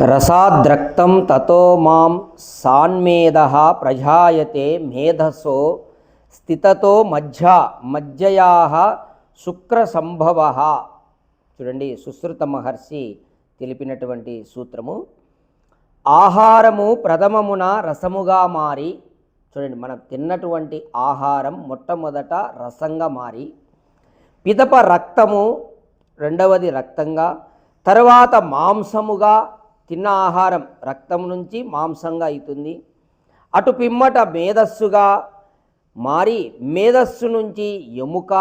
రసాద్రక్తం తతో మాం సాన్మేధ ప్రజాయతే మేధసో స్థితతో మధ్య మధ్యయా శుక్రసంభవ చూడండి సుశ్రుత మహర్షి తెలిపినటువంటి సూత్రము. ఆహారము ప్రథమమున రసముగా మారి చూడండి మనం తిన్నటువంటి ఆహారం మొట్టమొదట రసంగా మారి పిదప రక్తము రెండవది రక్తంగా తర్వాత మాంసముగా తిన్న ఆహారం రక్తం నుంచి మాంసంగా అవుతుంది అటు పిమ్మట మేధస్సుగా మారి మేధస్సు నుంచి ఎముక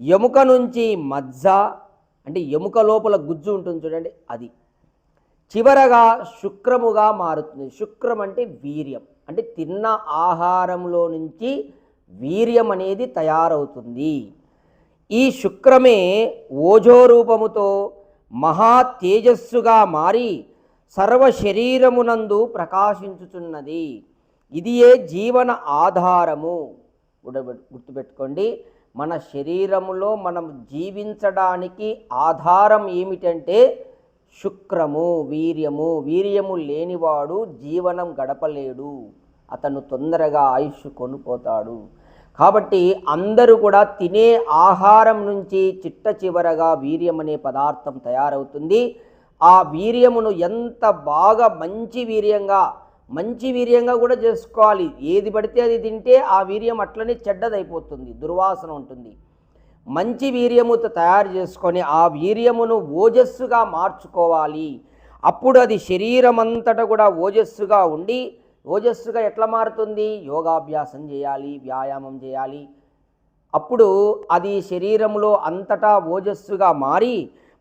ఎముక నుంచి మజ్జ అంటే ఎముక లోపల గుజ్జు ఉంటుంది చూడండి అది. చివరగా శుక్రముగా మారుతుంది. శుక్రం అంటే వీర్యం. అంటే తిన్న ఆహారంలో నుంచి వీర్యం అనేది తయారవుతుంది. ఈ శుక్రమే ఓజో రూపముతో మహా తేజస్సుగా మారి సర్వ శరీరమునందు ప్రకాశించుచున్నది. ఇది ఏ జీవన ఆధారము? గుర్తుపెట్టుకోండి. మన శరీరములో మనం జీవించడానికి ఆధారం ఏమిటంటే శుక్రము వీర్యము. వీర్యము లేనివాడు జీవనం గడపలేడు. అతను తొందరగా ఆయుష్ కొనుపోతాడు కాబట్టి అందరూ కూడా తినే ఆహారం నుంచి చిట్ట చివరగా వీర్యం అనే పదార్థం తయారవుతుంది. ఆ వీర్యమును ఎంత బాగా మంచి వీర్యంగా మంచి వీర్యంగా కూడా చేసుకోవాలి. ఏది పడితే అది తింటే ఆ వీర్యం అట్లనే చెడ్డదైపోతుంది దుర్వాసన ఉంటుంది. మంచి వీర్యముతో తయారు చేసుకొని ఆ వీర్యమును ఓజస్సుగా మార్చుకోవాలి. అప్పుడు అది శరీరం అంతటా కూడా ఓజస్సుగా ఉండి ఓజస్సుగా ఎట్లా మారుతుంది? యోగాభ్యాసం చేయాలి వ్యాయామం చేయాలి. అప్పుడు అది శరీరంలో అంతటా ఓజస్సుగా మారి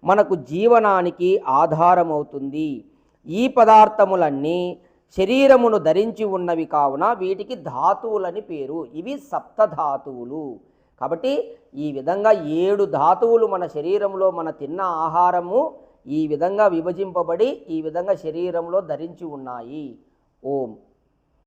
మనకు జీవనానికి ఆధారమవుతుంది. ఈ పదార్థములన్నీ శరీరమును ధరించి ఉన్నవి కావున వీటికి ధాతువులని పేరు. ఇవి సప్తధాతువులు కాబట్టి ఈ విధంగా ఏడు ధాతువులు మన శరీరంలో మన తిన్న ఆహారము ఈ విధంగా విభజింపబడి ఈ విధంగా శరీరంలో ధరించి ఉన్నాయి. ఓం.